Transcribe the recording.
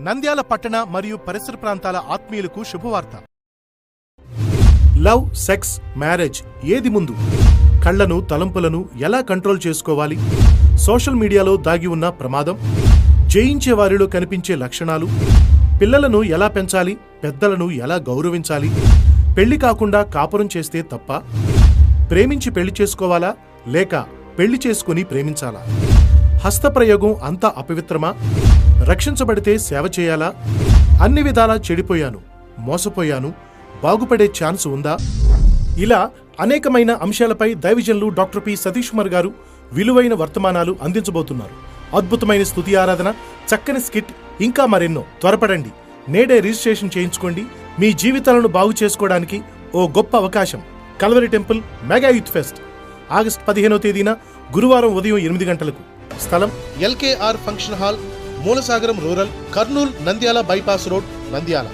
నంద్యాల పట్టణ మరియు పరిసర ప్రాంతాల ఆత్మీయులకు శుభవార్త. లవ్ సెక్స్ మ్యారేజ్ ఏది ముందు? కళ్ళను తలంపులను ఎలా కంట్రోల్ చేసుకోవాలి? సోషల్ మీడియాలో దాగి ఉన్న ప్రమాదం? జయించే వారిలో కనిపించే లక్షణాలు? పిల్లలను ఎలా పెంచాలి? పెద్దలను ఎలా గౌరవించాలి? పెళ్ళి కాకుండా కాపురం చేస్తే తప్ప? ప్రేమించి పెళ్ళి చేసుకోవాలా? లేక పెళ్ళి చేసుకుని ప్రేమించాలా? హస్తప్రయోగం అంత అపవిత్రమా? రక్షించబడితే సేవ చేయాలా? అన్ని విధాలా చెడిపోయాను మోసపోయాను బాగుపడే ఛాన్స్ ఉందా? ఇలా అనేకమైన అంశాలపై దైవజనులు డాక్టర్ పి. సతీష్ కుమార్ గారు విలువైన వర్తమానాలు అందించబోతున్నారు. అద్భుతమైన స్తుతి ఆరాధన చక్కని స్కిట్ ఇంకా మరెన్నో. త్వరపడండి. నేడే రిజిస్ట్రేషన్ చేయించుకోండి. మీ జీవితాలను బాగు చేసుకోవడానికి ఓ గొప్ప అవకాశం. Calvary temple mega youth fest. August పదిహేనో తేదీన గురువారం ఉదయం ఎనిమిది గంటలకు. స్థలం LKR function hall Moolasagaram rural Kurnool Nandyala bypass road Nandyala.